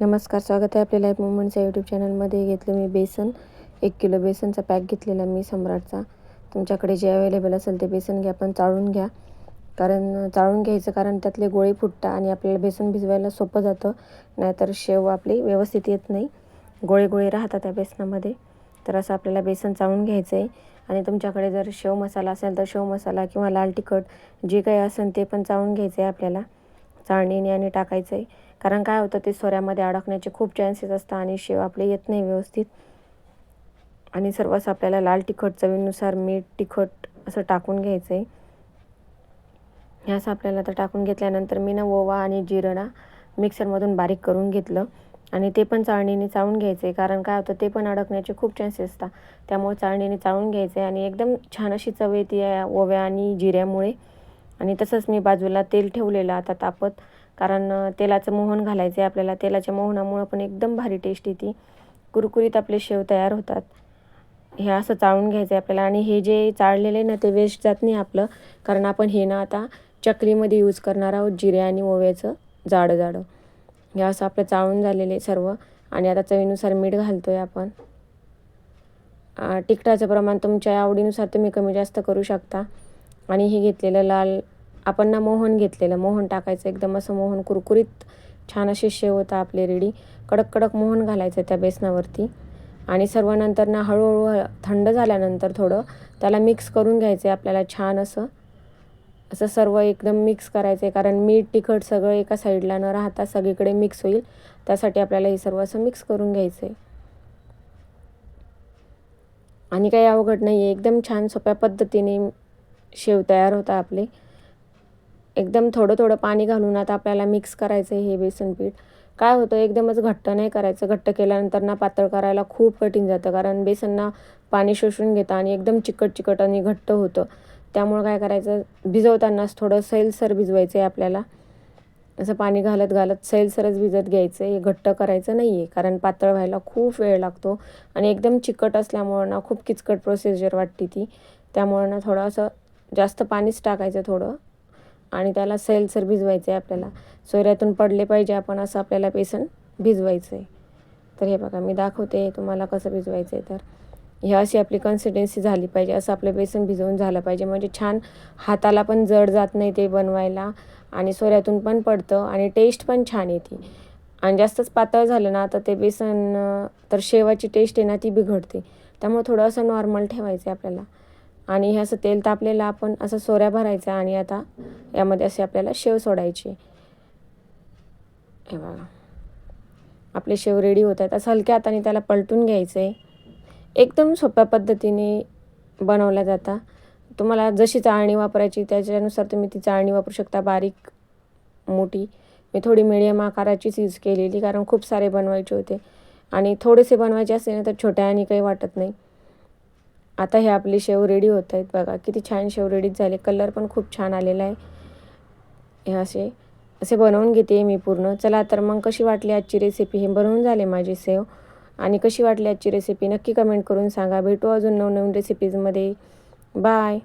नमस्कार स्वागत आहे आपल्या लाईफ मुवमेंटच्या यूट्यूब चॅनलमध्ये घेतलं मी बेसन एक किलो बेसनचा पॅक घेतलेला मी सम्राटचा. तुमच्याकडे जे अवेलेबल असेल ते बेसन घ्या पण चाळून घ्या. कारण चाळून घ्यायचं कारण त्यातले गोळे फुटतात आणि आपल्याला बेसन भिजवायला सोपं जातं. नाहीतर शेव आपली व्यवस्थित येत नाही. गोळे गोळे राहतात त्या बेसनामध्ये. तर असं आपल्याला बेसन चाळून घ्यायचं आहे आणि तुमच्याकडे जर शेव मसाला असेल तर शेव मसाला किंवा लाल तिखट जे काही असेल ते पण चाळून घ्यायचं आहे आपल्याला. चाळणीने आणि टाकायचं आहे कारण काय होतं ते सोऱ्यामध्ये अडकण्याचे खूप चान्सेस असतात आणि शेव आपले येत नाही व्यवस्थित. आणि सर्वच आपल्याला लाल तिखट चवीनुसार मीठ तिखट असं टाकून घ्यायचं आहे हे असं आपल्याला तर टाकून घेतल्यानंतर मी ना ओवा आणि जिरणा मिक्सरमधून बारीक करून घेतलं. आणि ते पण चाळणीने चाळून घ्यायचं आहे कारण काय होतं ते पण अडकण्याचे खूप चान्सेस असतात. त्यामुळे चाळणीने चाळून घ्यायचं आहे आणि एकदम छान अशी चव येते या ओव्या आणि जिऱ्यामुळे. आणि तसंच मी बाजूला तेल ठेवलेलं आता तापत कारण तेलाचं मोहन घालायचं आहे आपल्याला. तेलाच्या मोहनामुळं पण एकदम भारी टेस्ट येते. कुरकुरीत आपले शेव तयार होतात. हे असं चाळून घ्यायचं आहे आपल्याला. आणि हे जे चाळलेले आहे ना ते वेस्ट जात नाही आपलं. कारण आपण हे ना आता चकलीमध्ये यूज करणार आहोत जिरे आणि ओव्याचं जाडं जाडं. हे असं आपलं चाळून झालेले आहे सर्व. आणि आता चवीनुसार मीठ घालतो आहे आपण तिखटाचं प्रमाण तुमच्या आवडीनुसार तुम्ही कमी जास्त करू शकता. आणि हे घेतलेलं लाल आपण ना मोहन घेतलेलं मोहन टाकायचं एकदम असं मोहन कुरकुरीत छान असे शेव होता आपले रेडी. कडक कडक मोहन घालायचं त्या बेसनावरती. आणि सर्व नंतर ना हळूहळू थंड झाल्यानंतर थोडं त्याला मिक्स करून घ्यायचं आहे आपल्याला छान असं. असं सर्व एकदम मिक्स करायचं आहे कारण मीठ तिखट सगळं एका साईडला न राहता सगळीकडे मिक्स होईल. त्यासाठी आपल्याला हे सर्व असं मिक्स करून घ्यायचं आहे आणि काही अवघड नाही आहे एकदम छान सोप्या पद्धतीने शेव तयार होता आपले. एकदम थोडं थोडं पाणी घालून आता आपल्याला मिक्स करायचं आहे हे बेसन पीठ. काय होतं एकदमच घट्ट नाही करायचं. घट्ट केल्यानंतर ना पातळ करायला खूप कठीण जातं. कारण बेसन ना पाणी शोषून घेतं आणि एकदम चिकट चिकट आणि घट्ट होतं. त्यामुळं काय करायचं भिजवतानाच थोडं सैलसर भिजवायचं आहे आपल्याला. असं पाणी घालत घालत सैलसरच भिजत घ्यायचं. आहे घट्ट करायचं नाही आहे कारण पातळ व्हायला खूप वेळ लागतो. आणि एकदम चिकट असल्यामुळं ना खूप किचकट प्रोसिजर वाटते ती. त्यामुळं ना थोडं असं जास्त पाणीच टाकायचं थोडं. आणि त्याला सैलसर भिजवायचं आहे आपल्याला. सोयऱ्यातून पडले पाहिजे आपण असं आपल्याला बेसन भिजवायचं आहे तर हे बघा मी दाखवते तुम्हाला कसं भिजवायचं आहे तर. ही अशी आपली कन्सिस्टन्सी झाली पाहिजे असं आपलं बेसन भिजवून झालं पाहिजे. म्हणजे छान हाताला पण जड जात नाही ते बनवायला. आणि सोऱ्यातून पण पडतं आणि टेस्ट पण छान येते. आणि जास्तच पातळ झालं ना तर ते बेसन तर शेवाची टेस्ट आहे ना ती बिघडते. त्यामुळे थोडं असं नॉर्मल ठेवायचं आहे आपल्याला. आणि हे असं तेल तापलेलं आपण असं सोऱ्या भरायचा आणि आता यामध्ये असे आपल्याला शेव सोडायचे. हे बघा. आपले शेव रेडी होत आहेत. असं हलक्या हाताने त्याला पलटून घ्यायचं. आहे एकदम सोप्या पद्धतीने बनवल्या जाता. तुम्हाला जशी चाळणी वापरायची त्याच्यानुसार तुम्ही ती चाळणी वापरू शकता. बारीक मोठी. मी थोडी मिडियम आकाराचीच यूज केलेली कारण खूप सारे बनवायचे होते. आणि थोडेसे बनवायचे असेल ना तर छोट्या आणि काही वाटत नाही. आता हे आपले शेव रेडी होत आहेत बघा. किती छान शेव रेडीत झाले. कलर पण खूप छान आलेला आहे. हे असे असे बनवून घेते मी पूर्ण. चला तर मग कशी वाटली आजची रेसिपी हे बनवून झाले माझी सेव आणि कशी वाटली आजची रेसिपी नक्की कमेंट करून सांगा. भेटू अजून नवनवीन रेसिपीजमध्ये बाय